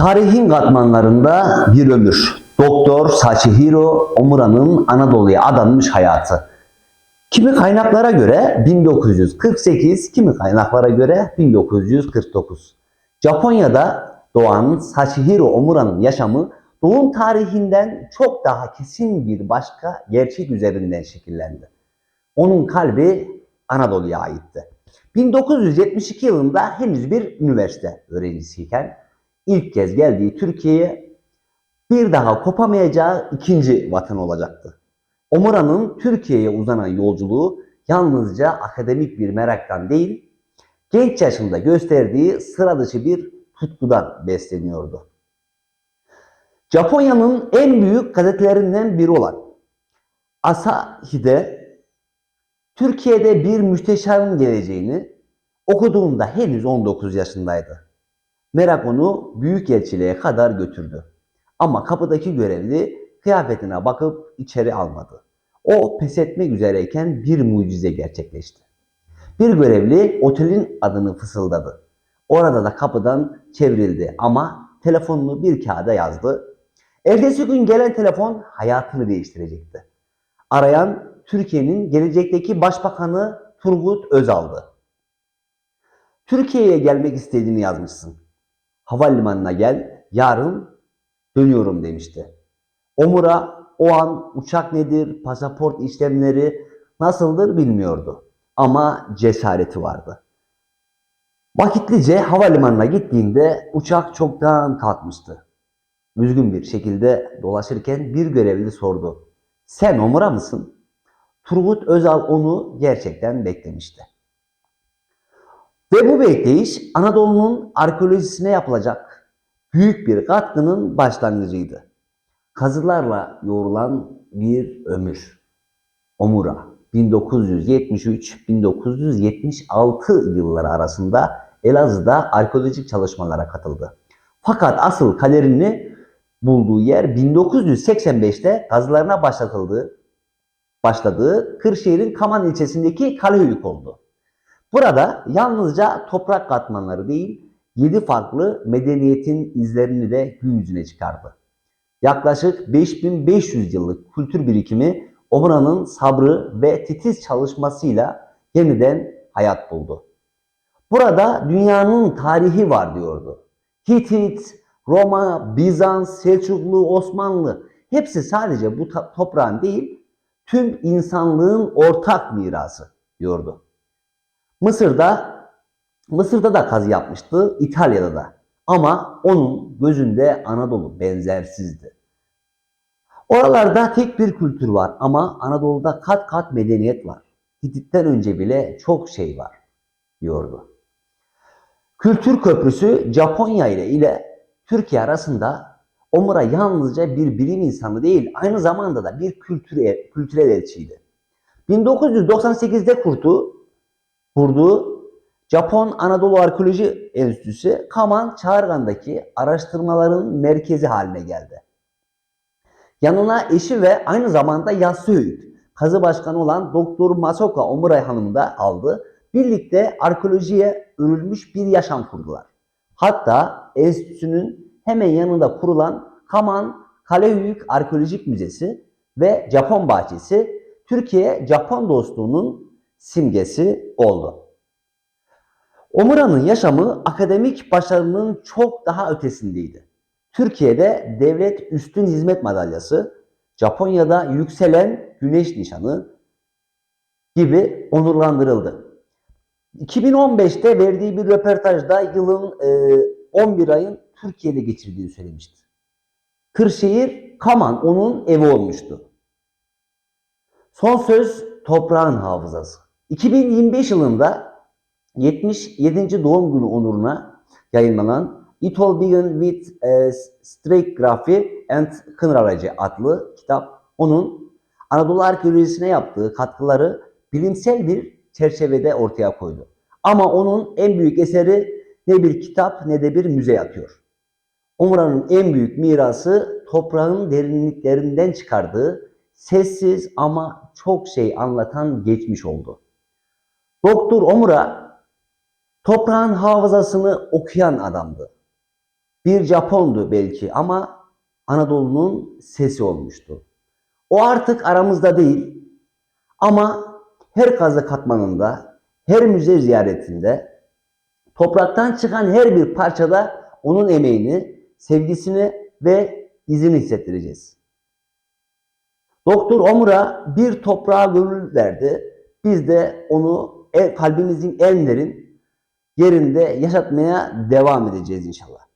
Tarihin katmanlarında bir ömür. Doktor Sachihiro Omura'nın Anadolu'ya adanmış hayatı. Kimi kaynaklara göre 1948, kimi kaynaklara göre 1949. Japonya'da doğan Sachihiro Omura'nın yaşamı doğum tarihinden çok daha kesin bir başka gerçek üzerinden şekillendi. Onun kalbi Anadolu'ya aitti. 1972 yılında henüz bir üniversite öğrencisiyken ilk kez geldiği Türkiye'ye bir daha kopamayacağı ikinci vatan olacaktı. Omura'nın Türkiye'ye uzanan yolculuğu yalnızca akademik bir meraktan değil, genç yaşında gösterdiği sıra dışı bir tutkudan besleniyordu. Japonya'nın en büyük gazetelerinden biri olan Asahi'de Türkiye'de bir müsteşarın geleceğini okuduğunda henüz 19 yaşındaydı. Merak onu büyükelçiliğe kadar götürdü. Ama kapıdaki görevli kıyafetine bakıp içeri almadı. O pes etmek üzereyken bir mucize gerçekleşti. Bir görevli otelin adını fısıldadı. Orada da kapıdan çevrildi ama telefonunu bir kağıda yazdı. Ertesi gün gelen telefon hayatını değiştirecekti. Arayan Türkiye'nin gelecekteki başbakanı Turgut Özal'dı. Türkiye'ye gelmek istediğini yazmışsın. Havalimanına gel, yarın dönüyorum demişti. Omura o an uçak nedir, pasaport işlemleri nasıldır bilmiyordu. Ama cesareti vardı. Vakitlice havalimanına gittiğinde uçak çoktan kalkmıştı. Üzgün bir şekilde dolaşırken bir görevli sordu. Sen Omura mısın? Turgut Özal onu gerçekten beklemişti. Ve bu bekleyiş Anadolu'nun arkeolojisine yapılacak büyük bir katkının başlangıcıydı. Kazılarla yoğrulan bir ömür. Omura 1973-1976 yılları arasında Elazığ'da arkeolojik çalışmalara katıldı. Fakat asıl kaderini bulduğu yer 1985'te kazılarına başlatıldığı başladığı Kırşehir'in Kaman ilçesindeki Kalehöyük oldu. Burada yalnızca toprak katmanları değil, 7 farklı medeniyetin izlerini de gün yüzüne çıkardı. Yaklaşık 5500 yıllık kültür birikimi Omura'nın sabrı ve titiz çalışmasıyla yeniden hayat buldu. Burada dünyanın tarihi var diyordu. Hitit, Roma, Bizans, Selçuklu, Osmanlı hepsi sadece bu toprağın değil, tüm insanlığın ortak mirası diyordu. Mısır'da Mısır'da da kazı yapmıştı, İtalya'da da. Ama onun gözünde Anadolu benzersizdi. Oralarda tek bir kültür var ama Anadolu'da kat kat medeniyet var. Hitit'ten önce bile çok şey var diyordu. Kültür köprüsü Japonya ile ile Türkiye arasında Omura yalnızca bir bilim insanı değil, aynı zamanda da bir kültürel, kültürel elçiydi. 1998'de kurdu, kurduğu Japon Anadolu Arkeoloji Enstitüsü Kaman Çağırgan'daki araştırmaların merkezi haline geldi. Yanına eşi ve aynı zamanda Yasuyut, kazı başkanı olan Doktor Masoka Omuray Hanım da aldı. Birlikte arkeolojiye örülmüş bir yaşam kurdular. Hatta enstitüsünün hemen yanında kurulan Kaman Kalehöyük Arkeolojik Müzesi ve Japon Bahçesi Türkiye-Japon dostluğunun simgesi oldu. Omura'nın yaşamı akademik başarının çok daha ötesindeydi. Türkiye'de Devlet Üstün Hizmet Madalyası, Japonya'da yükselen Güneş Nişanı gibi onurlandırıldı. 2015'te verdiği bir röportajda yılın 11 ayın Türkiye'de geçirdiğini söylemişti. Kırşehir, Kaman onun evi olmuştu. Son söz toprağın hafızası. 2025 yılında 77. doğum günü onuruna yayınlanan It All Began With a Stratigraphy and Kınraracı adlı kitap onun Anadolu arkeolojisine yaptığı katkıları bilimsel bir çerçevede ortaya koydu. Ama onun en büyük eseri ne bir kitap ne de bir müze yatıyor. Omura'nın en büyük mirası toprağın derinliklerinden çıkardığı sessiz ama çok şey anlatan geçmiş oldu. Doktor Omura toprağın hafızasını okuyan adamdı. Bir Japondu belki ama Anadolu'nun sesi olmuştu. O artık aramızda değil ama her kazı katmanında, her müze ziyaretinde, topraktan çıkan her bir parçada onun emeğini, sevgisini ve izini hissettireceğiz. Doktor Omura bir toprağa gönül verdi. Biz de onu kalbimizin en derin yerinde yaşatmaya devam edeceğiz inşallah.